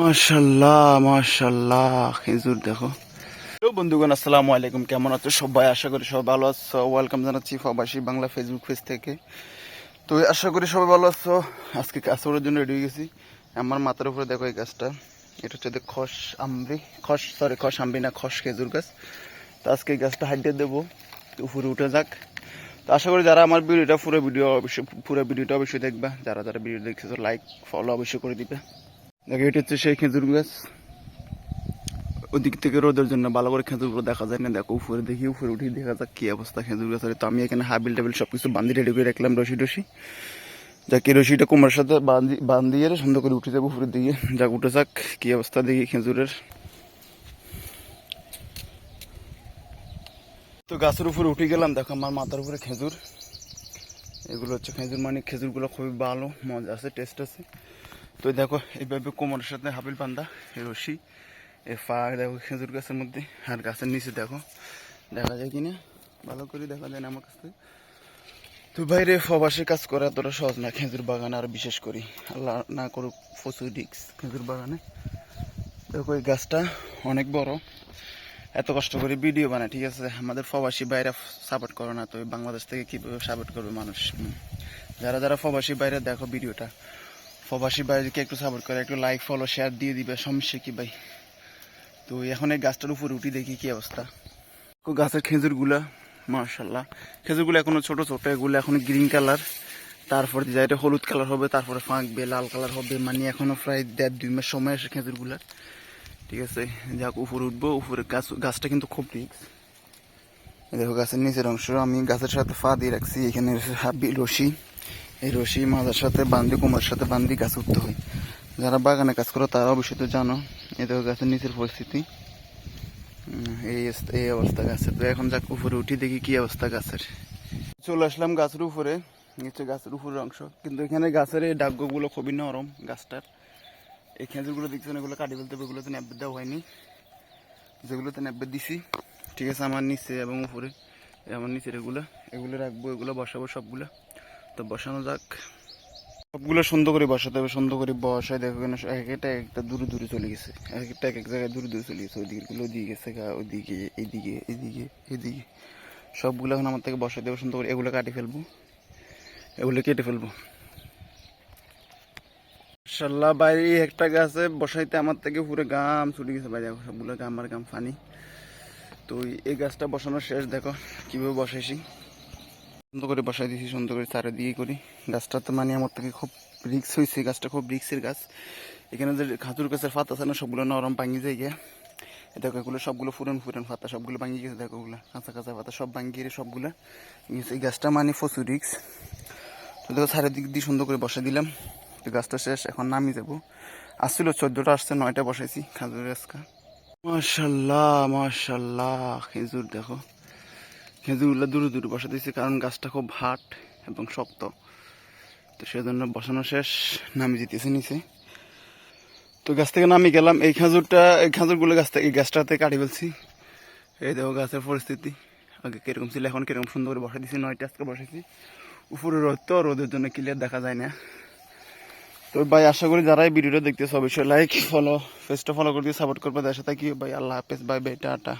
মাশাল্লাহ মাশাল্লাহ, খেজুর দেখো। বন্ধুগণ, আসসালামু আলাইকুম। কেমন আছো সবাই? আশা করি সবাই ভালো আছো। ওয়েলকাম জানাচ্ছি প্রবাসী বাংলা ফেসবুক পেজ থেকে। তো আশা করি সবাই ভালো আছো। আজকে কাজ করার জন্য রেডি হয়ে গেছি। আমার মাথার উপরে দেখো এই গাছটা। এটা হচ্ছে খস আমরি খস সরি খস আমরি না, খস খেজুর গাছ। তো আজকে এই গাছটা হাইটে দেবো। উপরে উঠে যাক। তো আশা করি যারা আমার ভিডিওটা পুরো ভিডিও অবশ্যই পুরো ভিডিওটা অবশ্যই দেখবা। যারা যারা ভিডিও দেখছ লাইক ফলো অবশ্যই করে দিবে। দেখো, এটা হচ্ছে সেই খেজুর গাছ। ওদিক থেকে রোদের জন্য ভালো করে খেজুরগুলো দেখা যায় না। দেখো, উপরে দেখি, উপরে উঠি দেখা যাক কি অবস্থা খেজুর গাছের। তো আমি এখানে হাবিল টাবিল সব কিছু বান্ধি রেডি করে রাখলাম, রশি টসি যাক রশিটা কোমরের সাথে বান্ধি বান্ধিয়ে সুন্দর করে উঠে যাব উপরের দিকে। যাক, উঠে যাক, কি অবস্থা দেখি খেজুরের। তো গাছের উপরে উঠে গেলাম, দেখো, আমার মাথার উপরে খেজুর। এগুলো হচ্ছে খেজুর মানে খেজুরগুলো খুবই ভালো, মজা আছে টেস্ট আছে। তো দেখো এইভাবে কোমরের সাথে হাবিল এই রশি, এ ফা দেখো, খেজুর গাছের মধ্যে, আর গাছের নিচে দেখো, দেখা যায় কিনা? ভালো করে দেখা যায় না আমার কাছে। তো বাইরে প্রবাসী কাজ করা এতটা সহজ না, খেজুর বাগানে আর বিশেষ করি। আল্লাহ না করুক, প্রচুর ডিক্স খেজুর বাগানে। দেখো, এই গাছটা অনেক বড়। এত কষ্ট করে ভিডিও বানায়, ঠিক আছে? আমাদের ফবাসী বাইরে সাপোর্ট করে না, তো বাংলাদেশ থেকে কীভাবে সাপোর্ট করবে মানুষ? যারা যারা ফবাসী বাইরে দেখো ভিডিওটা প্রবাসী বাইরেকে একটু সাপোর্ট করে, একটু লাইক ফলো শেয়ার দিয়ে দিবে, সমস্যা কি ভাই? তো এখন এই গাছটার উপরে উঠি দেখি কি অবস্থা। গাছের খেজুরগুলা মার্শাল্লাহ খেজুরগুলো এখনও ছোট ছোট, এগুলো এখন গ্রিন কালার তারপরে যা এটা হলুদ কালার হবে, তারপরে ফাঁকবে, লাল কালার হবে মানে এখনও প্রায় দেড়, দুই মাস সময় আসে খেজুরগুলার ঠিক আছে, যাক, উপরে উঠবো, উপরে গাছ, গাছটা কিন্তু খুব রিক্স দেখো, গাছের নিচের অংশ আমি গাছের সাথে ফা দিয়ে রাখছি, এখানে হাবি রশি। এই রশি মাথার সাথে বান্ধি কুমার সাথে বান্ধি গাছ উঠতে হয়। যারা বাগানে কাজ করো তারা অবশ্যই তো জানো এই দেখো গাছের নিচের পরিস্থিতি। এই এই অবস্থা গাছের তো এখন যাক, উপরে উঠি, দেখি কি অবস্থা গাছের। চলে আসলাম গাছের উপরে, নিচে গাছের উপরের অংশ। কিন্তু এখানে গাছের এই ডাকগুলো খুবই নরম, গাছটার। এই খেজুরগুলো দেখছেন, এগুলো কাটি ফেলতে হবে, এগুলোতে দেওয়া হয়নি। যেগুলোতে ন্যাব্বে দিছি, ঠিক আছে, আমার নিচে এবং উপরে, আমার নিচের এগুলো এগুলো রাখব, এগুলো বসাবো সবগুলো। তো বসানো যাক। সবগুলো সুন্দর করে বসাতে হবে, সুন্দর করে বসায় দেখো কেন এক একটা একটা দূরে দূরে চলে গেছে। এক একটা, এক এক জায়গায় দূরে দূরে চলে গেছে। ওইদিকে গুলো ওদিকে গেছে গা, ওইদিকে এইদিকে এইদিকে এদিকে। সবগুলো এখন আমার থেকে বসাই দেবো সুন্দর করে এগুলো কাটি ফেলব। এগুলো কেটে ফেলব। মাশাল্লাহ বাইরে একটা গাছে বসাইতে আমার থেকে পুরো গাম ছুটে গেছে বাইরে সবগুলো গাম আর গাম ফানি। তো এই গাছটা বসানো শেষ, দেখো কীভাবে বসাইছি। সুন্দর করে বসাই দিয়েছি সুন্দর করে চারে দিয়ে করি। গাছটা তো মানে আমার থেকে খুব রিক্স হয়েছে গাছটা খুব রিক্সের গাছ। এখানে যে খাতুর গাছের ফাত আছে না, সবগুলো নরম ভাঙি যায় গিয়ে। দেখো এগুলো সবগুলো ফুরন ফুরন পাতা, সবগুলো ভাঙি গেছে, দেখো ওগুলো কাঁচা কাঁচা পাতা সব ভাঙি গিয়ে সবগুলো। এই গাছটা মানে প্রচুর রিক্স তো দেখো চারিদিক দিয়ে সুন্দর করে বসে দিলাম। তো গাছটা শেষ, এখন নামি যাব। আসছিল, চোদ্দোটা আসছে, নয়টা বসাইছি খাজুর গাছকা মাশাল্লাহ মাশাল্লাহ, খেজুর দেখো। খেজুরগুলো দূরে দূরে বসা দিয়েছি, কারণ গাছটা খুব হাট এবং শক্ত। তো সেজন্য বসানো শেষ নামি যেতেছে নিচে। তো গাছ থেকে নামি গেলাম, এই খেজুরটা, এই খেজুরগুলো গাছ থেকে গাছটাতে কাটি ফেলছি। এই দেখো গাছের পরিস্থিতি, আগে কীরকম ছিল, এখন কীরকম সুন্দর করে বসা দিয়েছি, নয়টা আজকে বসেছি উপরে রোদ তো, রোদের জন্য ক্লিয়ার দেখা যায় না। তো ভাই, আশা করি যারা এই ভিডিওটা দেখতেছে, অবশ্যই লাইক ফলো পেজটা ফলো করে দিয়ে সাপোর্ট করবে। দেশের সাথে কি ভাই, আল্লাহ হাফেজ বাই বাই টাটা।